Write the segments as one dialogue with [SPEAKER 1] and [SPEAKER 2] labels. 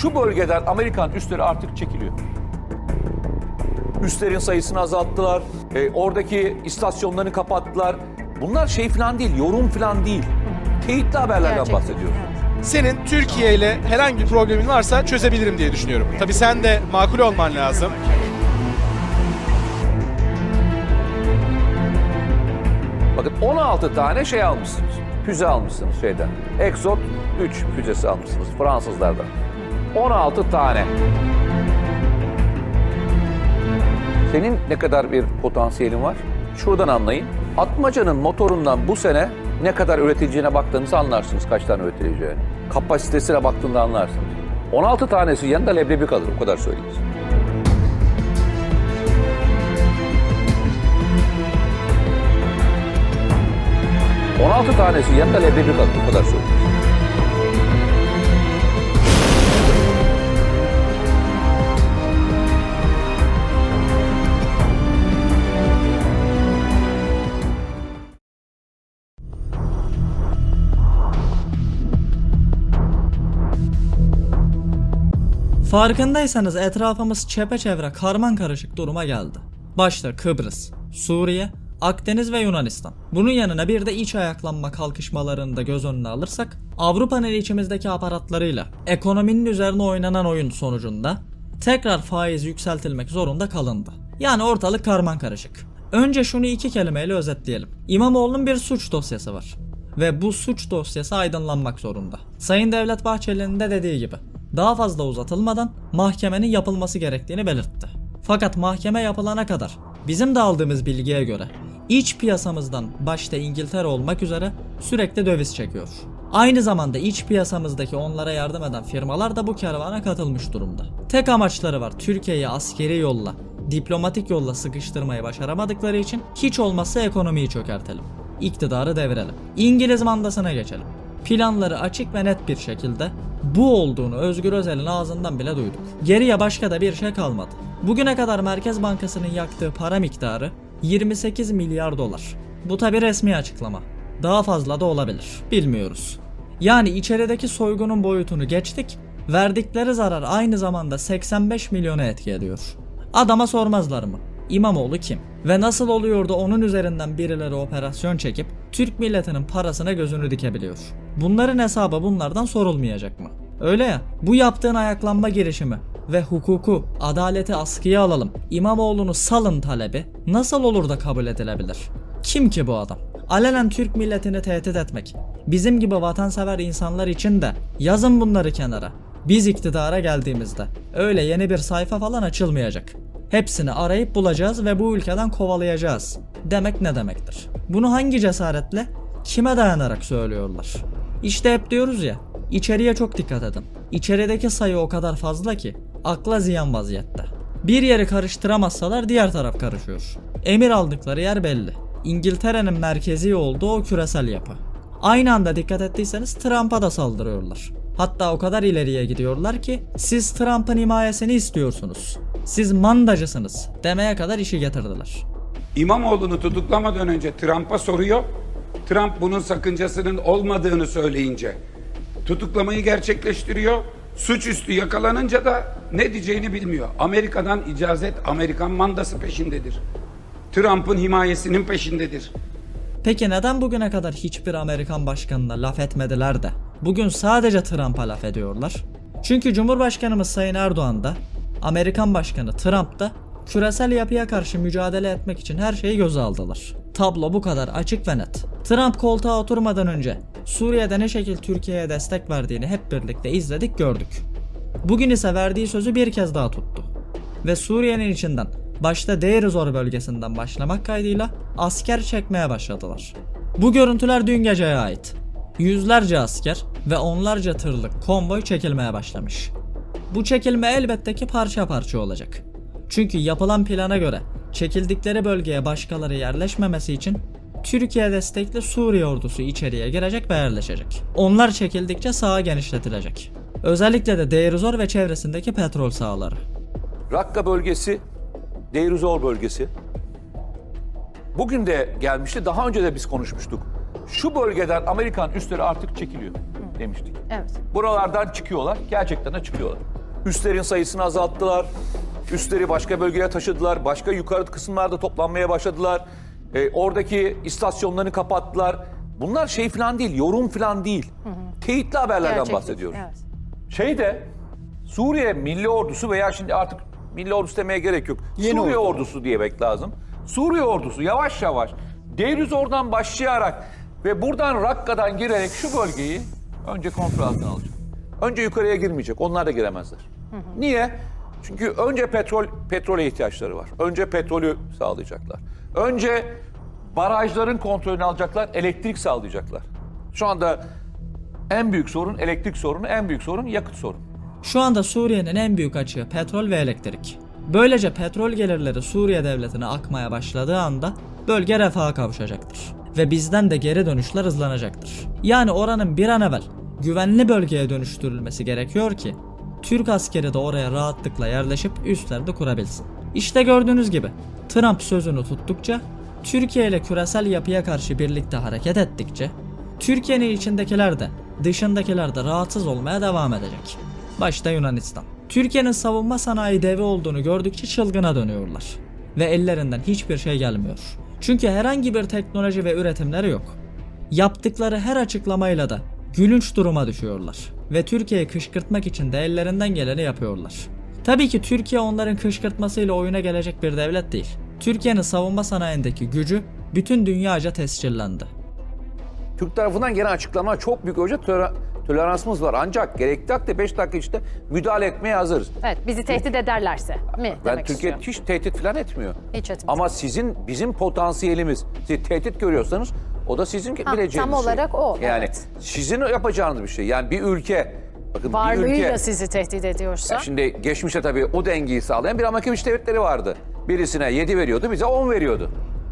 [SPEAKER 1] Şu bölgeden Amerikan üsleri artık çekiliyor. Üslerin sayısını azalttılar. E, oradaki istasyonlarını kapattılar. Bunlar şey falan değil, yorum falan değil. Teyitli haberlerden
[SPEAKER 2] Gerçekten,
[SPEAKER 1] bahsediyoruz.
[SPEAKER 2] evet.
[SPEAKER 3] Senin Türkiye ile herhangi bir problemin varsa çözebilirim diye düşünüyorum. Tabii sen de makul olman lazım.
[SPEAKER 1] Bakın 16 tane şey almışsınız. Füze almışsınız şeyden. Exot 3 füzesi almışsınız Fransızlardan. 16 tane. Senin ne kadar bir potansiyelin var? Şuradan anlayın. Atmaca'nın motorundan bu sene ne kadar üretileceğine baktığınızda anlarsınız kaç tane üretileceğini. Kapasitesine baktığında anlarsınız. 16 tanesi yanında leblebi kalır o kadar söyleyeyim size. ...16 tanesi yanında leblebi kalır o kadar söyleyeyim
[SPEAKER 4] Farkındaysanız etrafımız çepeçevre karman karışık duruma geldi. Başta Kıbrıs, Suriye, Akdeniz ve Yunanistan. Bunun yanına bir de iç ayaklanma kalkışmalarını da göz önüne alırsak Avrupa'nın içimizdeki aparatlarıyla ekonominin üzerine oynanan oyun sonucunda tekrar faiz yükseltilmek zorunda kalındı. Yani ortalık karman karışık. Önce şunu iki kelimeyle özetleyelim. İmamoğlu'nun bir suç dosyası var. Ve bu suç dosyası aydınlanmak zorunda. Sayın Devlet Bahçeli'nin de dediği gibi daha fazla uzatılmadan mahkemenin yapılması gerektiğini belirtti. Fakat mahkeme yapılana kadar bizim de aldığımız bilgiye göre iç piyasamızdan başta İngiltere olmak üzere sürekli döviz çekiyor. Aynı zamanda iç piyasamızdaki onlara yardım eden firmalar da bu kervana katılmış durumda. Tek amaçları var Türkiye'yi askeri yolla, diplomatik yolla sıkıştırmayı başaramadıkları için hiç olmazsa ekonomiyi çökertelim. İktidarı devirelim. İngiliz mandasına geçelim. Planları açık ve net bir şekilde bu olduğunu Özgür Özel'in ağzından bile duyduk. Geriye başka da bir şey kalmadı. Bugüne kadar Merkez Bankası'nın yaktığı para miktarı 28 milyar dolar. Bu tabi resmi açıklama. Daha fazla da olabilir. Bilmiyoruz. Yani içerideki soygunun boyutunu geçtik. Verdikleri zarar aynı zamanda 85 milyona etki ediyor. Adama sormazlar mı? İmamoğlu kim? Ve nasıl oluyor da onun üzerinden birileri operasyon çekip Türk milletinin parasına gözünü dikebiliyor? Bunların hesabı bunlardan sorulmayacak mı? Öyle ya, bu yaptığın ayaklanma girişimi ve hukuku, adaleti askıya alalım, İmamoğlu'nu salın talebi nasıl olur da kabul edilebilir? Kim ki bu adam? Alenen Türk milletini tehdit etmek, bizim gibi vatansever insanlar için de yazın bunları kenara. Biz iktidara geldiğimizde öyle yeni bir sayfa falan açılmayacak. Hepsini arayıp bulacağız ve bu ülkeden kovalayacağız. Demek ne demektir? Bunu hangi cesaretle, kime dayanarak söylüyorlar? İşte hep diyoruz ya, içeriye çok dikkat edin. İçerideki sayı o kadar fazla ki akla ziyan vaziyette. Bir yeri karıştıramazsalar diğer taraf karışıyor. Emir aldıkları yer belli. İngiltere'nin merkezi olduğu o küresel yapı. Aynı anda dikkat ettiyseniz Trump'a da saldırıyorlar. Hatta o kadar ileriye gidiyorlar ki siz Trump'ın himayesini istiyorsunuz. Siz mandacısınız demeye kadar işi getirdiler.
[SPEAKER 5] İmamoğlu'nu tutuklamadan önce Trump'a soruyor. Trump bunun sakıncasının olmadığını söyleyince tutuklamayı gerçekleştiriyor. Suçüstü yakalanınca da ne diyeceğini bilmiyor. Amerika'dan icazet, Amerikan mandası peşindedir. Trump'ın himayesinin peşindedir.
[SPEAKER 4] Peki neden bugüne kadar hiçbir Amerikan başkanına laf etmediler de bugün sadece Trump'a laf ediyorlar? Çünkü Cumhurbaşkanımız Sayın Erdoğan da Amerikan Başkanı Trump da küresel yapıya karşı mücadele etmek için her şeyi göze aldılar. Tablo bu kadar açık ve net. Trump koltuğa oturmadan önce Suriye'de ne şekil Türkiye'ye destek verdiğini hep birlikte izledik gördük. Bugün ise verdiği sözü bir kez daha tuttu. Ve Suriye'nin içinden başta Deir Zor bölgesinden başlamak kaydıyla asker çekmeye başladılar. Bu görüntüler dün geceye ait. Yüzlerce asker ve onlarca tırlık konvoy çekilmeye başlamış. Bu çekilme elbette ki parça parça olacak. Çünkü yapılan plana göre çekildikleri bölgeye başkaları yerleşmemesi için Türkiye destekli Suriye ordusu içeriye girecek ve yerleşecek. Onlar çekildikçe saha genişletilecek. Özellikle de Deir Zor ve çevresindeki petrol sahaları.
[SPEAKER 1] Rakka bölgesi, Deir Zor bölgesi. Bugün de gelmişti. Daha önce de biz konuşmuştuk. Şu bölgeden Amerikan üsleri artık çekiliyor. demiştik.
[SPEAKER 2] Evet.
[SPEAKER 1] Buralardan çıkıyorlar. Gerçekten de çıkıyorlar. Üslerin sayısını azalttılar. Üsleri başka bölgeye taşıdılar. Başka yukarı kısımlarda toplanmaya başladılar. E, oradaki istasyonlarını kapattılar. Bunlar şey falan değil, yorum falan değil. Teyitli haberlerden
[SPEAKER 2] Gerçeklik.
[SPEAKER 1] bahsediyoruz.
[SPEAKER 2] Evet.
[SPEAKER 1] Şeyde Suriye Milli Ordusu veya şimdi artık Milli Ordusu demeye gerek yok. Suriye Ordusu diyemek lazım. Suriye Ordusu yavaş yavaş Deiriz oradan başlayarak ve buradan Rakka'dan girerek şu bölgeyi önce kontrol altına alacak. Önce yukarıya girmeyecek. Onlar da giremezler. Niye? Çünkü önce petrol petrole ihtiyaçları var. Önce petrolü sağlayacaklar. Önce barajların kontrolünü alacaklar, elektrik sağlayacaklar. Şu anda en büyük sorun elektrik sorunu, en büyük sorun yakıt sorunu.
[SPEAKER 4] Şu anda Suriye'nin en büyük açığı petrol ve elektrik. Böylece petrol gelirleri Suriye devletine akmaya başladığı anda bölge refaha kavuşacaktır. Ve bizden de geri dönüşler hızlanacaktır. Yani oranın bir an evvel güvenli bölgeye dönüştürülmesi gerekiyor ki Türk askeri de oraya rahatlıkla yerleşip üstlerde kurabilsin. İşte gördüğünüz gibi Trump sözünü tuttukça Türkiye ile küresel yapıya karşı birlikte hareket ettikçe Türkiye'nin içindekiler de dışındakiler de rahatsız olmaya devam edecek. Başta Yunanistan. Türkiye'nin savunma sanayi devi olduğunu gördükçe çılgına dönüyorlar. Ve ellerinden hiçbir şey gelmiyor. Çünkü herhangi bir teknoloji ve üretimleri yok. Yaptıkları her açıklamayla da gülünç duruma düşüyorlar. Ve Türkiye'yi kışkırtmak için de ellerinden geleni yapıyorlar. Tabii ki Türkiye onların kışkırtmasıyla oyuna gelecek bir devlet değil. Türkiye'nin savunma sanayindeki gücü bütün dünyaca tescillendi.
[SPEAKER 1] Türk tarafından gelen açıklama çok büyük hoca tolera- toleransımız var. Ancak gerekli takdirde 5 dakika içinde müdahale etmeye hazırız.
[SPEAKER 2] Evet, bizi tehdit ederlerse mi
[SPEAKER 1] Ben
[SPEAKER 2] demek
[SPEAKER 1] Türkiye
[SPEAKER 2] istiyor?
[SPEAKER 1] hiç tehdit falan etmiyor.
[SPEAKER 2] Hiç etmiyor.
[SPEAKER 1] Ama sizin bizim potansiyelimiz, siz tehdit görüyorsanız o da sizin
[SPEAKER 2] Ha,
[SPEAKER 1] bileceğiniz
[SPEAKER 2] tam
[SPEAKER 1] şey.
[SPEAKER 2] olarak o,
[SPEAKER 1] Yani
[SPEAKER 2] evet.
[SPEAKER 1] sizin yapacağınız bir şey. Yani bir ülke, bakın bir
[SPEAKER 2] Varlığıyla
[SPEAKER 1] ülke.
[SPEAKER 2] sizi tehdit ediyorsa.
[SPEAKER 1] Ya şimdi geçmişte tabii o dengeyi sağlayan bir Amerika Birleşik Devletleri vardı. Birisine 7 veriyordu, bize 10 veriyordu.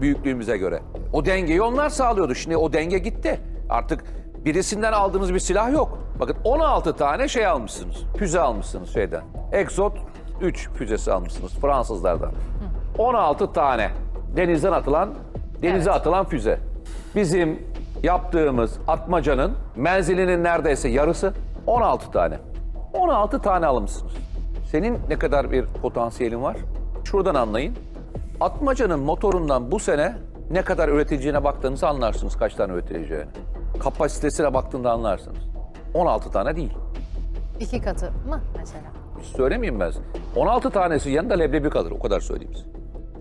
[SPEAKER 1] Büyüklüğümüze göre. O dengeyi onlar sağlıyordu. Şimdi o denge gitti. Artık birisinden aldığınız bir silah yok. Bakın 16 tane şey almışsınız. Füze almışsınız şeyden. Exot 3 füzesi almışsınız Fransızlardan. 16 tane denizden atılan, denize
[SPEAKER 2] Evet.
[SPEAKER 1] atılan füze. Bizim yaptığımız atmacanın menzilinin neredeyse yarısı 16 tane. 16 tane almışsınız. Senin ne kadar bir potansiyelin var? Şuradan anlayın. Atmacanın motorundan bu sene ne kadar üretileceğine baktığınızda anlarsınız kaç tane üretileceğini. Kapasitesine baktığında anlarsınız. 16 tane değil.
[SPEAKER 2] iki katı mı mesela?
[SPEAKER 1] Söylemeyeyim ben size. 16 tanesi yanında leblebi kalır. O kadar söyleyeyim size.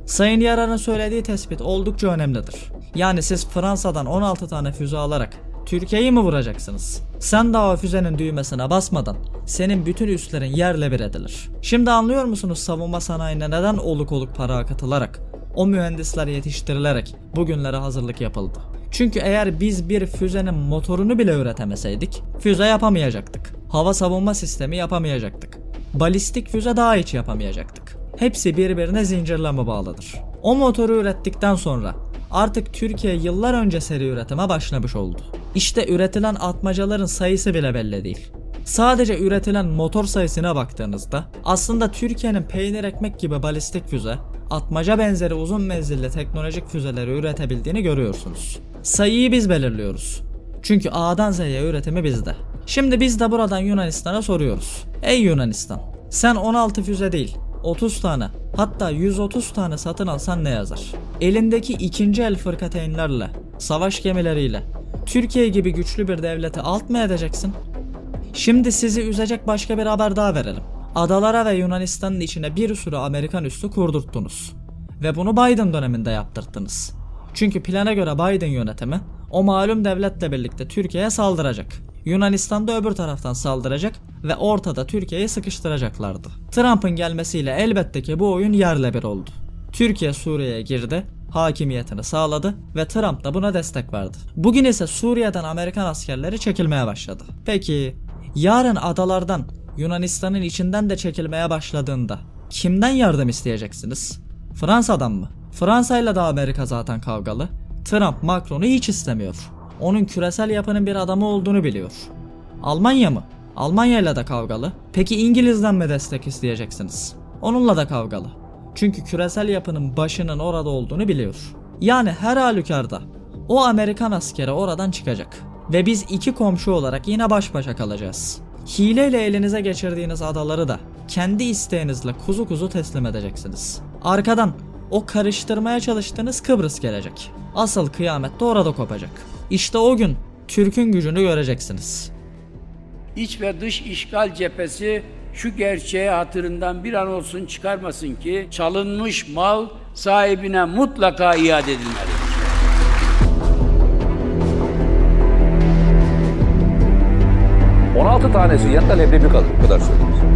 [SPEAKER 4] Sayın Yarar'ın söylediği tespit oldukça önemlidir. Yani siz Fransa'dan 16 tane füze alarak Türkiye'yi mi vuracaksınız? Sen daha o füzenin düğmesine basmadan senin bütün üslerin yerle bir edilir. Şimdi anlıyor musunuz savunma sanayine neden oluk oluk para akıtılarak, o mühendisler yetiştirilerek bugünlere hazırlık yapıldı? Çünkü eğer biz bir füzenin motorunu bile üretemeseydik, füze yapamayacaktık. Hava savunma sistemi yapamayacaktık. Balistik füze daha hiç yapamayacaktık. Hepsi birbirine zincirleme bağlıdır. O motoru ürettikten sonra artık Türkiye yıllar önce seri üretime başlamış oldu. İşte üretilen atmacaların sayısı bile belli değil. Sadece üretilen motor sayısına baktığınızda aslında Türkiye'nin peynir ekmek gibi balistik füze, atmaca benzeri uzun menzilli teknolojik füzeleri üretebildiğini görüyorsunuz. Sayıyı biz belirliyoruz. Çünkü A'dan Z'ye üretimi bizde. Şimdi biz de buradan Yunanistan'a soruyoruz. Ey Yunanistan, sen 16 füze değil, 30 tane, hatta 130 tane satın alsan ne yazar? Elindeki ikinci el fırkateynlerle, savaş gemileriyle, Türkiye gibi güçlü bir devleti alt mı edeceksin? Şimdi sizi üzecek başka bir haber daha verelim. Adalara ve Yunanistan'ın içine bir sürü Amerikan üssü kurdurttunuz. Ve bunu Biden döneminde yaptırttınız. Çünkü plana göre Biden yönetimi o malum devletle birlikte Türkiye'ye saldıracak. Yunanistan da öbür taraftan saldıracak ve ortada Türkiye'yi sıkıştıracaklardı. Trump'ın gelmesiyle elbette ki bu oyun yerle bir oldu. Türkiye Suriye'ye girdi, hakimiyetini sağladı ve Trump da buna destek verdi. Bugün ise Suriye'den Amerikan askerleri çekilmeye başladı. Peki yarın adalardan Yunanistan'ın içinden de çekilmeye başladığında kimden yardım isteyeceksiniz? Fransa'dan mı? Fransa'yla da Amerika zaten kavgalı. Trump Macron'u hiç istemiyor. Onun küresel yapının bir adamı olduğunu biliyor. Almanya mı? Almanya'yla da kavgalı. Peki İngiliz'den mi destek isteyeceksiniz? Onunla da kavgalı. Çünkü küresel yapının başının orada olduğunu biliyor. Yani her halükarda o Amerikan askeri oradan çıkacak. Ve biz iki komşu olarak yine baş başa kalacağız. Hileyle elinize geçirdiğiniz adaları da kendi isteğinizle kuzu kuzu teslim edeceksiniz. Arkadan o karıştırmaya çalıştığınız Kıbrıs gelecek. Asıl kıyamet de orada kopacak. İşte o gün Türk'ün gücünü göreceksiniz.
[SPEAKER 6] İç ve dış işgal cephesi şu gerçeği hatırından bir an olsun çıkarmasın ki çalınmış mal sahibine mutlaka iade edilmelidir.
[SPEAKER 1] 16 tanesi yanında leblebi kalır. Bu kadar söyleyeyim.